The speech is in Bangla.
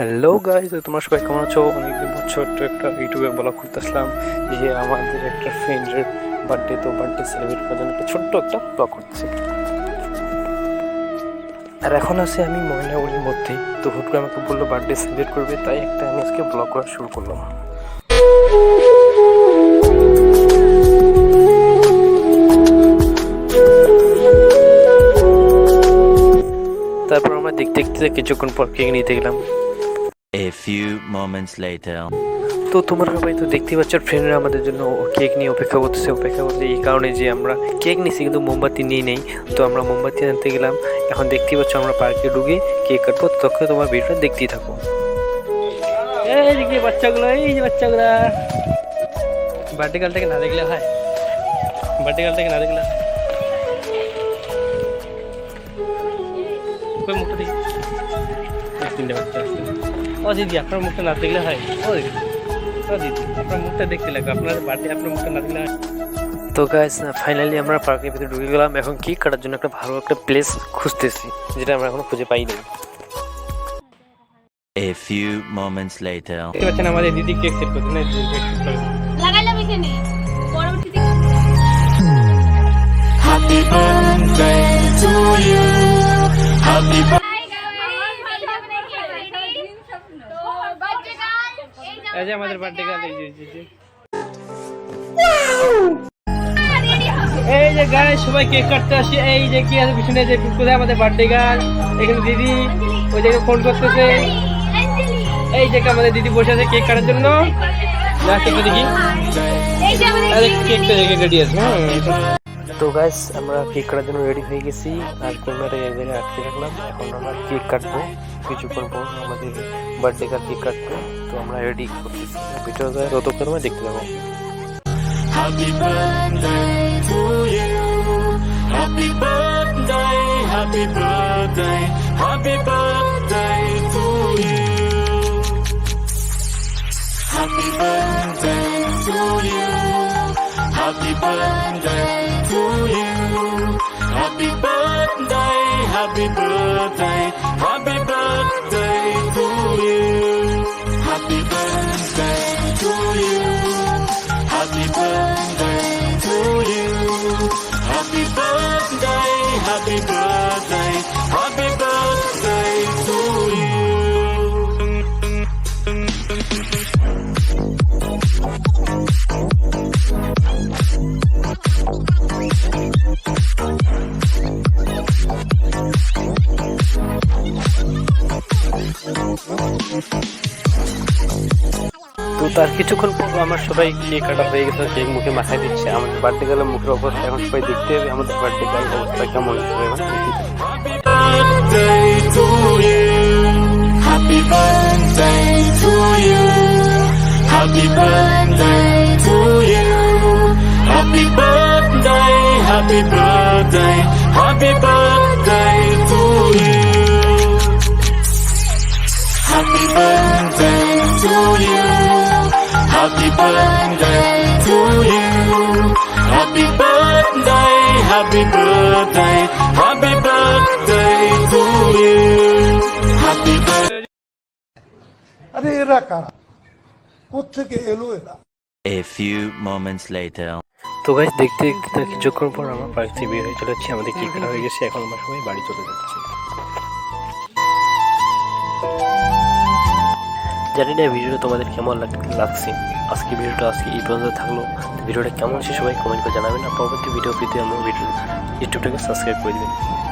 হ্যালো গাইজ তোমরা সবাই কেমন আছো? অনেকদিন ছোট্ট একটা ইউটিউবে ব্লগ আসলাম, যে আমাদের একটা ফ্রেন্ডের বার্থডে তো বার্থডে সেলিব্রেট করার জন্য একটা ছোট্ট একটা ব্লগ করতেছি। আর এখন আছে আমি ময়নাগুলির মধ্যে, তো হুট করে আমাকে বলল বার্থডে সেলিব্রেট করবে, তাই একটা আমি আজকে ব্লগ করা শুরু করলাম। তারপর আমরা দেখতে দেখতে কিছুক্ষণ পর কেক নিতে গেলাম। A few moments later. তো তোমরা সবাই তো দেখতে পাচ্ছ ফ্রেন্ডরা আমাদের জন্য কেক নিয়ে অপেক্ষা করতেছে। অপেক্ষা করতে এই কারণে যে আমরা কেক নিছি, কিন্তু মোমবাতি নিয়ে নেই। তো আমরা মোমবাতি আনতে গেলাম। এখন দেখতেই পাচ্ছ আমরা পার্কে ঢুকে কেক কাটবো। তখন তোমার ভিডিওটা দেখতেই থাকো। এই যে বাচ্চাগুলো, এই যে বাচ্চাগুলো। বার্থডে গার্লটাকে না দেখলে হয়। বার্থডে গার্লটাকে না দেখলে? মুখটা দেখি। বাচ্চা আছে আপনার মুখটা না দেখলে হয় ও দিদি ও দিদি আপনার মুখটা দেখতে লাগে আপনার বার্থডে আপনার মুখটা না দেখলে হয় তো গাইস ফাইনালি আমরা পার্কের ভিতরে ঢুকে গেলাম এখন কেক কাটার জন্য একটা ভালো একটা প্লেস খুঁজতেছি যেটা আমরা এখনও খুঁজে পাইনি A few moments later. দেখতে পাচ্ছেন আমাদের দিদি কেক সেট করছে না লাগাইলাম এখানে পরবর্তীতে Happy birthday to you. Happy birthday. এই যে আমাদের বার্থডে গার্ল এই যে এই যে, এই যে গায়ে সবাই কেক কাটতে আসি। এই যে কি আছে পিছনে যে কোথায় আমাদের বার্থডে গার্ল এখানে দিদি ওই জায়গায় ফোন করতেছে। এই যে আমাদের দিদি বসে আছে কেক কাটার জন্য। কেকটা দেখি। আরে কেকটা রেখে রেডি আছে হ্যাঁ। তো গাইস আমরা কেক কাটার জন্য রেডি হয়ে গেছি। আর ক্যামেরা এক জায়গায় আটকে রাখলাম। এখন আমরা কেক কাটবো কিছুক্ষণ পর আমাদের বার্থডে কার কেক কাটবো তো আমরা রেডি করতেছি ভিডিওটা ততক্ষণ আমরা দেখতে যাবো Happy birthday to you. Happy birthday. Happy birthday. Happy birthday to you. Happy birthday to you. Happy birthday to you. Happy birthday. Happy birthday. তো তার কিছুক্ষণ পর আমার সবাই কেক কাটা হয়ে গেছে কেক মুখে মাথায় দিচ্ছে আমাদের বার্থডে গার্লের মুখের অবস্থা এখন সবাই দেখতে হবে আমাদের বার্থডে গার্ল অবস্থা কেমন. Happy birthday to you. Happy birthday to you. Happy birthday, happy birthday, happy birthday Happy birthday to you. Happy birthday, happy birthday, happy birthday to you. Happy birthday. আরে এরা কারা কোথেকে এলো এরা A few moments later. তো গাইজ দেখতে দেখতে কিছুক্ষণ পর আমার বাড়ি থেকে বের হয়ে চলে যাচ্ছি আমাদের কেক হয়ে গেছে এখন আমরা সবাই বাড়ি চলে যাচ্ছি জানি না ভিডিওটা তোমাদের কেমন লাগ- লাগছে। আজকে ভিডিওটা আজকে এই পর্যন্ত থাকল। ভিডিওটা কেমন সে সবাই কমেন্ট করে জানাবেন। আর পরবর্তী ভিডিও পেতে আমার ভিডিও ইউটিউবটাকে সাবস্ক্রাইব করে দেবেন।